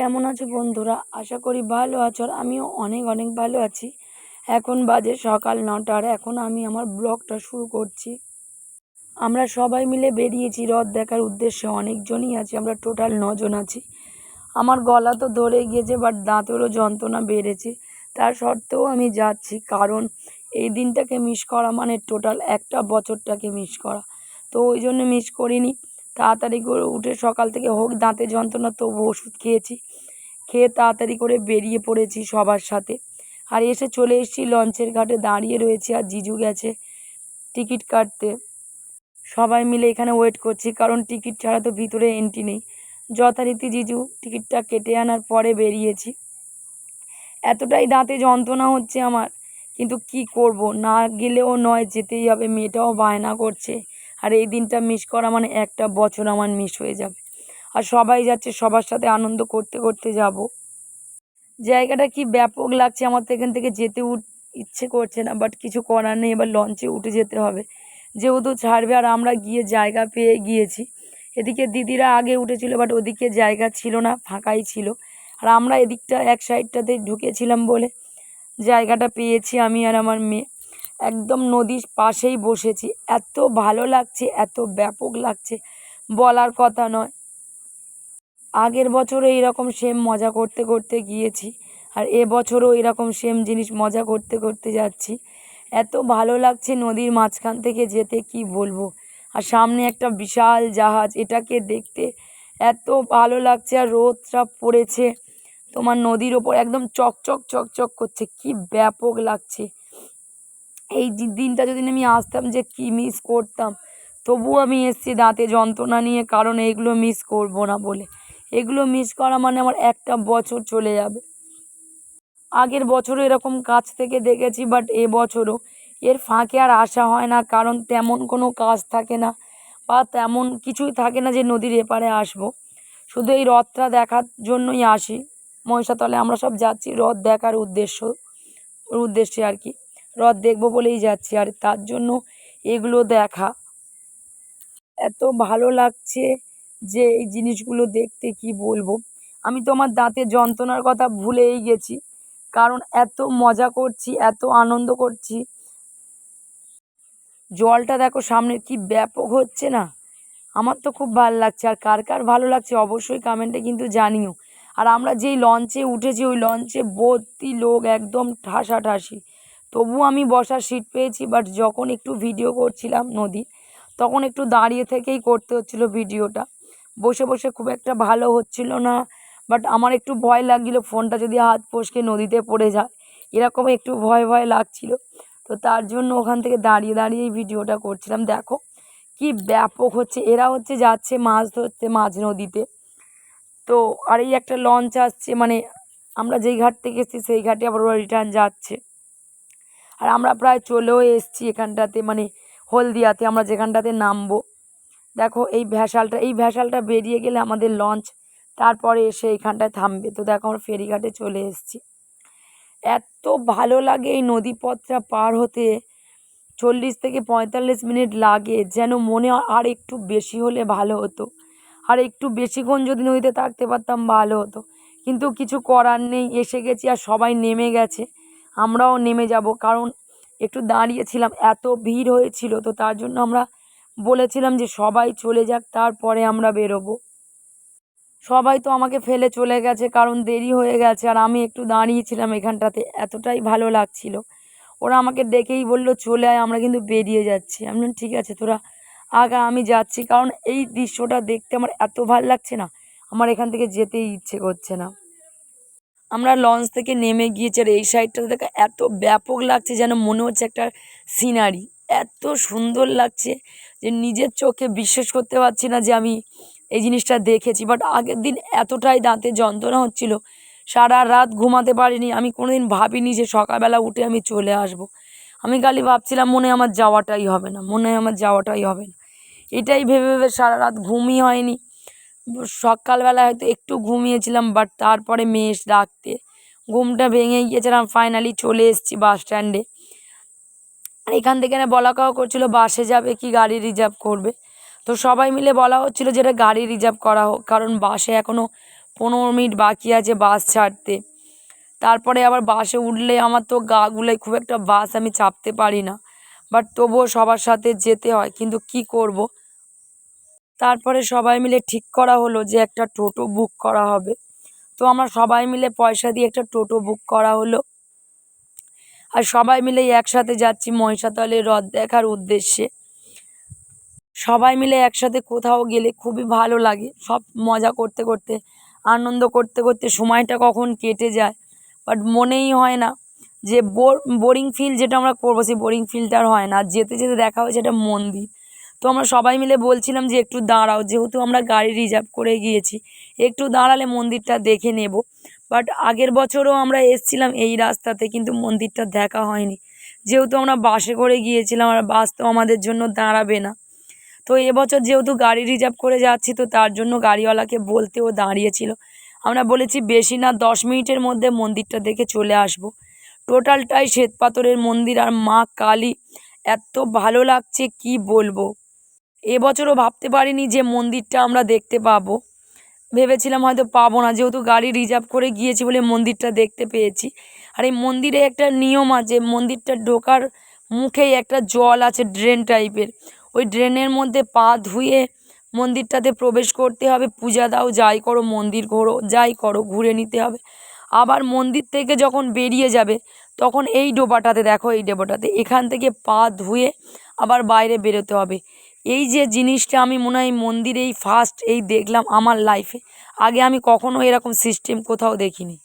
কেমন আছো বন্ধুরা? আশা করি ভালো আছো আর আমিও অনেক অনেক ভালো আছি। এখন বাজে সকাল নটার এখন আমি আমার ব্লগটা শুরু করছি। আমরা সবাই মিলে বেরিয়েছি হ্রদ দেখার উদ্দেশ্যে অনেকজনই আছি, আমরা টোটাল নজন আছি। আমার গলা তো ধরে গিয়েছে বাট দাঁতেরও যন্ত্রণা বেড়েছে। তার সত্ত্বেও আমি যাচ্ছি, কারণ এই দিনটাকে মিস করা মানে টোটাল একটা বছরটাকে মিস করা। তো ওই জন্য মিস করিনি। তাড়াতাড়ি করে উঠে সকাল থেকে হোক, দাঁতে যন্ত্রণা, তবু ওষুধ খেয়েছি। খেয়ে তাড়াতাড়ি করে বেরিয়ে পড়েছি সবার সাথে। আর এসে চলে এসেছি লঞ্চের ঘাটে, দাঁড়িয়ে রয়েছি আর জিজু গেছে টিকিট কাটতে। সবাই মিলে এখানে ওয়েট করছি, কারণ টিকিট ছাড়া তো ভিতরে এন্ট্রি নেই। যথারীতি জিজু, টিকিটটা কেটে আনার পরে বেরিয়েছি। এতটাই দাঁতে যন্ত্রণা হচ্ছে আমার, কিন্তু কি করব? না গেলেও নয়, যেতেই হবে। মেয়েটাও বায়না করছে। আর এই দিনটা মিস করা মানে একটা বছর আমার মিস হয়ে যাবে। আর সবাই যাচ্ছে, সবার সাথে আনন্দ করতে করতে যাব। জায়গাটা কি ব্যাপক লাগছে আমার তো এখান থেকে যেতে উঠ ইচ্ছে করছে না বাট কিছু করার নেই, এবার লঞ্চে উঠে যেতে হবে। যেহেতু ছাড়বে আর আমরা গিয়ে জায়গা পেয়ে গিয়েছি। এদিকে দিদিরা আগে উঠেছিল বাট ওদিকে জায়গা ছিল না, ফাঁকাই ছিল। আর আমরা এদিকটা, এক সাইডটাতে ঢুকেছিলাম বলে জায়গাটা পেয়েছি আমি আর আমার মেয়ে। একদম নদীর পাশেই বসেছি। এত ভালো লাগছে, এত ব্যাপক লাগছে, বলার কথা নয়। আগের বছরও এইরকম সেম মজা করতে করতে গিয়েছি, আর এবছরও এরকম সেম জিনিস মজা করতে করতে যাচ্ছি। এত ভালো লাগছে নদীর মাঝখান থেকে যেতে, কি বলব? আর সামনে একটা বিশাল জাহাজ, এটাকে দেখতে এত ভালো লাগছে, আর রোদটা পড়েছে। তোমার নদীর ওপর একদম চকচক চকচক করছে, কি ব্যাপক লাগছে। এই দিনটা যদি আমি আসতাম যে কী মিস করতাম, তবুও আমি এসছি দাঁতে যন্ত্রণা নিয়ে, কারণ এইগুলো মিস করব না বলে। এগুলো মিস করা মানে আমার একটা বছর চলে যাবে। আগের বছরও এরকম কাছ থেকে দেখেছি বাট এ বছরও। এর ফাঁকে আর আসা হয় না, কারণ তেমন কোনো কাজ থাকে না, বা তেমন কিছুই থাকে না যে নদীর এপারে আসব। শুধু এই রথটা দেখার জন্যই আসি। মহিষাতলে আমরা সব যাচ্ছি, রথ দেখার উদ্দেশ্য, উদ্দেশ্যে আর কি। রথ দেখব বলেই যাচ্ছি, আর তার জন্য এগুলো দেখা। এত ভালো লাগছে। যে এই জিনিসগুলো দেখতে কি বলব? আমি তো আমার দাঁতের যন্ত্রণার কথা ভুলেই গেছি। কারণ এত মজা করছি, এত আনন্দ করছি। জলটা দেখো সামনে কি ব্যাপক হচ্ছে না? আমার তো খুব ভালো লাগছে। আর কার কার ভালো লাগছে অবশ্যই কমেন্টে কিন্তু জানিও। আর আমরা যেই লঞ্চে উঠেছি, ওই লঞ্চে ভর্তি লোক একদম ঠাসাঠাসি। তবু আমি বসার সিট পেয়েছি বাট যখন একটু ভিডিও করছিলাম নদী, তখন একটু দাঁড়িয়ে থেকেই করতে হচ্ছিল ভিডিওটা বসে বসে খুব একটা ভালো হচ্ছিল না। বাট আমার একটু ভয় লাগছিল, ফোনটা যদি হাত ফসকে নদীতে পড়ে যায়। এরকম একটু ভয় ভয় লাগছিল। তো তার জন্য ওখান থেকে দাঁড়িয়ে দাঁড়িয়েই ভিডিওটা করছিলাম। দেখো কি ব্যাপক হচ্ছে। এরা হচ্ছে যাচ্ছে মাছ ধরতে মাঝ নদীতে। তো আর এই একটা লঞ্চ আসছে মানে আমরা যেই ঘাট থেকে এসেছি, সেই ঘাটে আবার ওরা রিটার্ন যাচ্ছে। আর আমরা প্রায় চলেও এসেছি এখানটাতে মানে হলদিয়াতে, আমরা যেখানটাতে নামবো। দেখো এই ভ্যাসালটা এই ভ্যাসালটা বেরিয়ে গেলে আমাদের লঞ্চ তারপরে এসে এইখানটায় থামবে। তো দেখো আমরা ফেরিঘাটে চলে এসেছি। এত ভালো লাগে এই নদীপথটা পার হতে। চল্লিশ থেকে পঁয়তাল্লিশ মিনিট লাগে, যেন মনে আর একটু বেশি হলে ভালো হতো। আর একটু বেশিক্ষণ যদি নদীতে থাকতে পারতাম ভালো হতো। কিন্তু কিছু করার নেই, এসে গেছি আর সবাই নেমে গেছে। আমরাও নেমে যাব, কারণ একটু দাঁড়িয়েছিলাম, এত ভিড় হয়েছিল। তো তার জন্য আমরা বলেছিলাম যে সবাই চলে যাক, তারপরে আমরা বেরোবো। সবাই তো আমাকে ফেলে চলে গেছে, কারণ দেরি হয়ে গেছে, আর আমি একটু দাঁড়িয়েছিলাম এখানটাতে, এতটাই ভালো লাগছিল। ওরা আমাকে ডেকেই বলল, চলে আয়, আমরা কিন্তু বেরিয়ে যাচ্ছি। আমি ঠিক আছে, তোরা আগা আমি যাচ্ছি। কারণ এই দৃশ্যটা দেখতে আমার এত ভালো লাগছে না, আমার এখান থেকে যেতেই ইচ্ছে করছে না। আমরা লঞ্চ থেকে নেমে গিয়েছি, আর এই সাইডটা দেখে, এত ব্যাপক লাগছে যেন মনে হচ্ছে একটা সিনারি। এত সুন্দর লাগছে যে নিজের চোখে বিশ্বাস করতে পারছি না যে আমি এই জিনিসটা দেখেছি। বাট আগের দিন এতটাই দাঁতে যন্ত্রণা হচ্ছিল, সারা রাত ঘুমাতে পারিনি। আমি কোনো দিন ভাবিনি যে সকালবেলা উঠে আমি চলে আসব। আমি খালি ভাবছিলাম মনে আমার যাওয়াটাই হবে না, মনে আমার যাওয়াটাই হবে না। এটাই ভেবে ভেবে সারা রাত ঘুমই হয়নি। সকালবেলা হয়তো একটু ঘুমিয়েছিলাম বাট তারপরে মেয়ে ডাকতে ঘুমটা ভেঙে গিয়েছিলাম ফাইনালি চলে এসেছি বাস স্ট্যান্ডে আর এখান থেকে না বলা করছিল, বাসে যাবে কি গাড়ি রিজার্ভ করবে? তো সবাই মিলে বলা হচ্ছিল যেটা গাড়ি রিজার্ভ করা হোক, কারণ বাসে এখনও পনেরো মিনিট বাকি আছে বাস ছাড়তে। তারপরে আবার বাসে উঠলে আমার তো গা গুলায় খুব একটা বাস আমি চাপতে পারি না বাট তবুও সবার সাথে যেতে হয়, কিন্তু কি করব? তারপরে সবাই মিলে ঠিক করা হলো যে একটা টোটো বুক করা হবে। তো আমরা সবাই মিলে পয়সা দিয়ে একটা টোটো বুক করা হলো। আর সবাই মিলে একসাথে যাচ্ছি মহিষাতলে হ্রদ দেখার উদ্দেশ্যে। সবাই মিলে একসাথে কোথাও গেলে খুবই ভালো লাগে। সব মজা করতে করতে, আনন্দ করতে করতে সময়টা কখন কেটে যায়। বাট মনেই হয় না যে বোর ফিল যেটা আমরা করব, সেই বোরিং ফিলটা আর হয় না। যেতে যেতে দেখা হয়েছে একটা মন্দির। তো আমরা সবাই মিলে বলছিলাম যে একটু দাঁড়াও, যেহেতু আমরা গাড়ি রিজার্ভ করে গিয়েছি, একটু দাঁড়ালে মন্দিরটা দেখে নেব। বাট আগের বছরও আমরা এসছিলাম এই রাস্তাতে, কিন্তু মন্দিরটা দেখা হয়নি। যেহেতু আমরা বাসে করে গিয়েছিলাম, আর বাস তো আমাদের জন্য দাঁড়াবে না। তো এবছর যেহেতু গাড়ি রিজার্ভ করে যাচ্ছি, তো তার জন্য গাড়িওয়ালাকে বলতেও দাঁড়িয়েছিল। আমরা বলেছি, বেশি না, দশ মিনিটের মধ্যে মন্দিরটা দেখে চলে আসব। টোটালটাই শ্বেত পাথরের মন্দির, আর মা কালী, এত ভালো লাগছে, কি বলব? এবছরও ভাবতে পারিনি যে মন্দিরটা আমরা দেখতে পাবো। ভেবেছিলাম হয়তো পাবো না, যেহেতু গাড়ি রিজার্ভ করে গিয়েছি বলে মন্দিরটা দেখতে পেয়েছি। আর এই মন্দিরে একটা নিয়ম আছে, মন্দিরটা ঢোকার মুখেই একটা জল আছে ড্রেন টাইপের ওই ড্রেনের মধ্যে পা ধুয়ে মন্দিরটাতে প্রবেশ করতে হবে, পূজা দাও, যাই করো, মন্দির ঘোরো, যাই করো, ঘুরে নিতে হবে। আবার মন্দির থেকে যখন বেরিয়ে যাবে, তখন এই ডোবাটাতে, দেখো এই ডোবাটাতে, এখান থেকে পা ধুয়ে আবার বাইরে বেরোতে হবে। এই যে জিনিসটা আমি মনে হয় মন্দিরেই ফার্স্ট এই দেখলাম আমার লাইফে আগে আমি কখনো এরকম সিস্টেম কোথাও দেখিনি।